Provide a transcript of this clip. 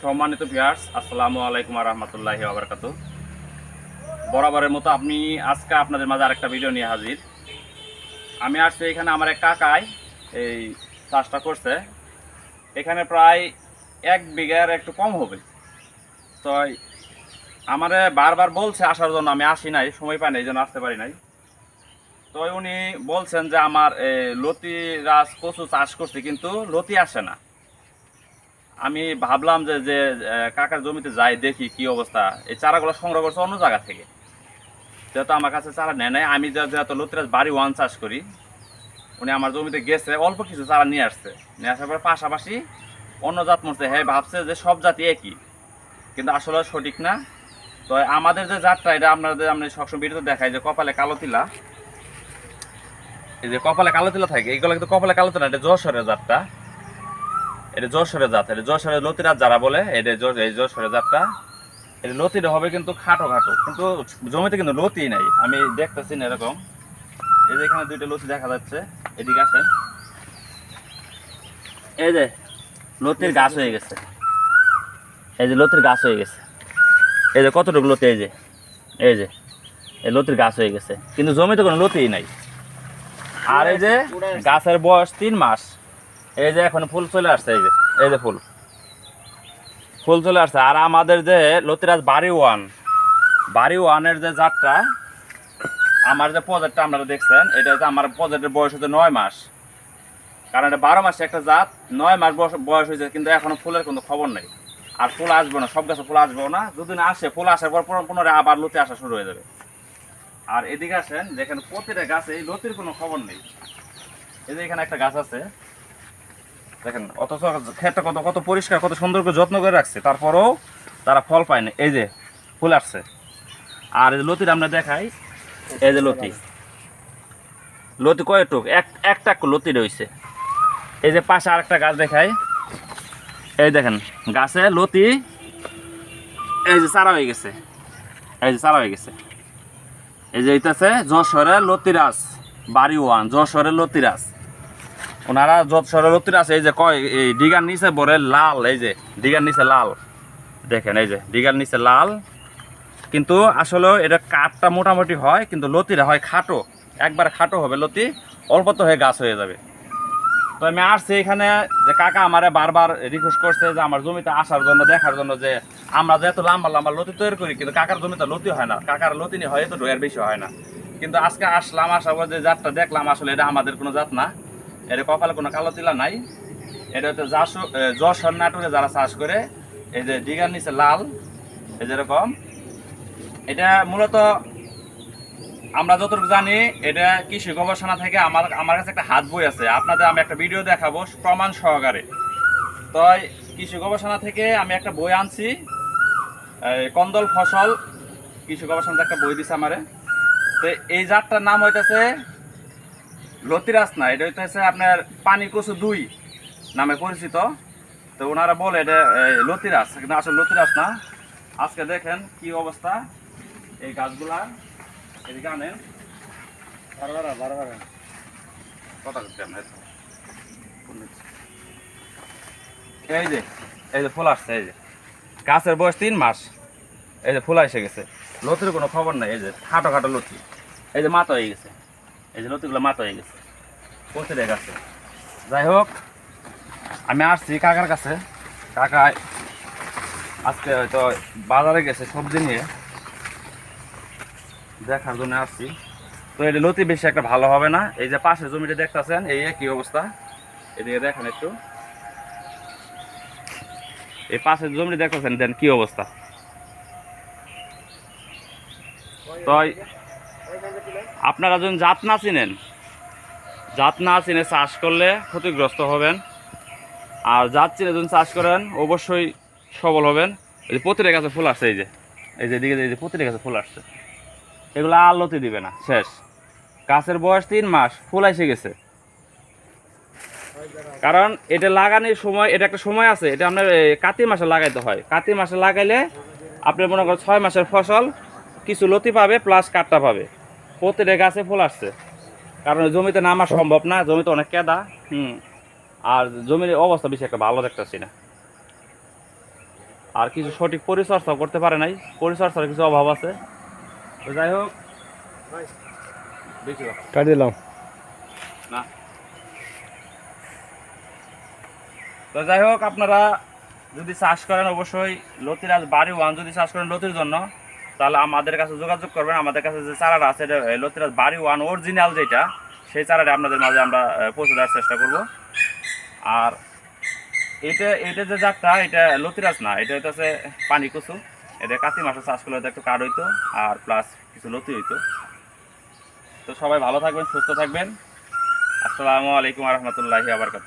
সম্মানিত ভিউয়ার্স আসসালামু আলাইকুম রহমতুল্লাহি আবরকাত বরাবরের মতো আপনি আজকে আপনাদের মাঝে আরেকটা ভিডিও নিয়ে হাজির। আমি আসছি এখানে আমার এক কাকাই, এই চাষটা করছে। এখানে প্রায় এক বিঘার একটু কম হবে। তো আমারে বারবার বলছে আসার জন্য, আমি আসি নাই, সময় পাই নাই, এই জন্য আসতে পারি নাই। তো উনি বলছেন যে, আমার লতি রাজ কচু চাষ করছি, কিন্তু লতি আসে না। আমি ভাবলাম যে যে কাকার জমিতে যাই, দেখি কি অবস্থা। এই চারাগুলো সংগ্রহ করছে অন্য জায়গা থেকে। যেহেতু আমার কাছে চারা নেয় নাই, আমি যেহেতু লতিরাজ বাড়ি ওয়ান চাষ করি, উনি আমার জমিতে গেছে, অল্প কিছু চারা নিয়ে আসছে। নিয়ে আসার পরে পাশাপাশি অন্য জাত মরছে। হ্যাঁ ভাবছে যে সব জাতি একই, কিন্তু আসলে সঠিক না। তো আমাদের যে জাতটা, এটা আপনাদের আমরা সবসময় ভিডিওতে দেখাই যে, কপালে কালো তিলা। এই যে কপালে কালো তিলা থাকে এইগুলো কিন্তু কপালে কালো তিলা এটা যশোরের জাতটা। এটা যশোরের জাত, এটা যশোরের লতিরাজ যারা বলে, এটা এই যশোরের জাতটা। এটা লতিটা হবে কিন্তু খাটো খাটো, কিন্তু জমিতে কিন্তু লতি নাই। আমি দেখতেছি না এরকম। এই যে এখানে দুইটা লতি দেখা যাচ্ছে, এদিকে আসেন। এই যে লতির গাছ হয়ে গেছে। এই যে লতির গাছ হয়ে গেছে। এই যে কতটুকু লতি এই যে এই যে, এই লতির গাছ হয়ে গেছে। কিন্তু জমিতে কোনো লতিই নাই। আর এই যে গাছের বয়স তিন মাস। এই যে এখন ফুল চলে আসছে, এই যে এই যে ফুল। ফুল চলে আসছে। আর আমাদের যে লতিরাজ বাড়ি ওয়ান বাড়ি ওয়ানের যে জাতটা, আমার যে প্রজেক্টটা আপনারা দেখছেন, এটা হচ্ছে আমার প্রজেক্টের বয়স হচ্ছে নয় মাস। কারণ এটা বারো মাসে একটা জাত, নয় মাস বয়স- বয়স হয়েছে, কিন্তু এখনও ফুলের কোনো খবর নেই। আর ফুল আসবে না, সব গাছে ফুল আসবেও না। যদি না আসে, ফুল আসার পর পুনর- পুনরায় আবার লতি আসা শুরু হয়ে যাবে। আর এদিকে আসেন যেখানে প্রতিটা গাছে এই লতির কোনো খবর নেই। এই যে এখানে একটা গাছ আছে দেখেন, অথচ ক্ষেতটা কত কত পরিষ্কার, কত সুন্দর করে যত্ন করে রাখছে। তারপরেও তারা ফল পায় না। এই যে, ফুল আসছে। আর এই লতির আমরা দেখাই, এই যে লতি। লতি কয়টুক? এক একটা লতি রয়েছে। এই যে পাশে আরেকটা গাছ দেখাই। এই দেখেন, গাছে লতি, এই যে চারা হয়ে গেছে। এই যে চারা হয়ে গেছে। এই যে এইটাছে যশোরের লতিরাজ, বাড়ি ওয়ান যশোরের লতিরাজ। ওনারা যত যশোরের আছে, এই যে কয়, এই ডিগার নিচে বলে লাল, এই যে ডিগার নিচে লাল। দেখেন, এই যে ডিগার নিচে লাল। কিন্তু আসলে এটা কাঠটা মোটামুটি হয়, কিন্তু লতিটা হয় খাটো। একবার খাটো হবে লতি অল্প তো হয়ে গাছ হয়ে যাবে। তো আমি আসছি এখানে, যে কাকা আমারে বারবার রিকোয়েস্ট করছে যে আমার জমিতে আসার জন্য, দেখার জন্য যে আমরা যে এত লম্বা লম্বা লতি তৈরি করি, কিন্তু কাকার জমিতে লতি হয় না। কাকার লতি নি হয় তো ডোয়ার বেশি হয় না। কিন্তু আজকে আসলাম আসার পর যে জাতটা দেখলাম, আসলে এটা আমাদের কোনো জাত না। এটা কপালে কোনো কালো তিলা নাই। এটা হচ্ছে যশোর যশোর নাটকে যারা চাষ করে, এই যে ডিগার নিচে লাল, এই যেরকম এটা মূলত আমরা যতটুকু জানি, এটা কৃষি গবেষণা থেকে আমার আমার কাছে একটা হাত বই আছে। আপনাদের আমি একটা ভিডিও দেখাবো প্রমাণ সহকারে। তো কৃষি গবেষণা থেকে আমি একটা বই আনছি। কন্দল ফসল। কৃষি গবেষণা একটা বই দিছে আমারে। তো এই জাতটার নাম হইতেছে লতিরাজ না এটা হচ্ছে আপনার পানি কচু দুই নামে পরিচিত। তো ওনারা বলে এটা এই, লতিরাজ কিন্তু আসলে লতিরাজ না আজকে দেখেন কি অবস্থা এই গাছগুলা। এদিকে আনেন। কথা এই যে এই যে ফুল আসছে এই যে। গাছের বয়স তিন মাস। এই যে ফুল এসে গেছে। লতির কোনো খবর নাই এই যে খাটো খাটো লতি। এই যে মাথা হয়ে গেছে। এই যে লতিগুলো মাথা হয়ে গেছে। পচে গেছে। যাই হোক আমি আসছি কাকার কাছে। কাকা আজকে হয়তো বাজারে গেছে সবজি নিয়ে। দেখার জন্য আসছি। তো এটা লতি বেশি একটা ভালো হবে না। এই যে পাশের জমিটা দেখতেছেন, এই একই অবস্থা। এদিকে দেখেন একটু। এই পাশের জমিটা দেখতেছেন, দেন কি অবস্থা। তো আপনারা যখন জাত না চিনেন, জাত না চিনে চাষ করলে ক্ষতিগ্রস্ত হবেন। আর জাত চিনে যখন চাষ করেন, অবশ্যই সবল হবেন। এই যে প্রতিটা গাছে ফুল আসছে, এই যে এই যে এদিকে, এই যে প্রতিটা গাছে ফুল আসছে। এগুলো আলোতে দিবে না, শেষ। গাছের বয়স তিন মাস, ফুল এসে গেছে। কারণ এটা লাগানোর সময়, এটা একটা সময় আছে, এটা আপনার কাতি মাসে লাগাইতে হয়। কাতি মাসে লাগাইলে আপনি মনে করেন ছয় মাসের ফসল, কিছু লতি পাবে প্লাস কাটটা পাবে। প্রতিটা গাছে ফুল আসছে। কারণ জমিতে নামা সম্ভব না জমিতে অনেক কেদা হুম। আর জমির অবস্থা বেশি একটা ভালো দেখতেছি না। আর কিছু সঠিক পরিচর্যা করতে পারে নাই পরিচর্যার কিছু অভাব আছে। তো যাই হোক কাটি দিলাম না। তো যাই হোক আপনারা যদি চাষ করেন অবশ্যই লতির আজ বাড়ি ওয়ান যদি চাষ করেন লতির জন্য তাহলে আমাদের কাছে যোগাযোগ করবেন। আমাদের কাছে যে চারাটা আছে লতিরাজ বাড়ি ওয়ান অরিজিনাল যেটা, সেই চারাটা আপনাদের মাঝে আমরা পৌঁছে দেওয়ার চেষ্টা করব। আর এটা এটা যে জাতটা, এটা লতিরাজ না, এটা হইতেছে পানি কুচু। এটা কাতি মাসে চাষ করলে একটু কাঠ হইতো, আর প্লাস কিছু লতি হইতো। তো সবাই ভালো থাকবেন, সুস্থ থাকবেন। আসসালামু আলাইকুম রহমতুল্লাহি আবরকাত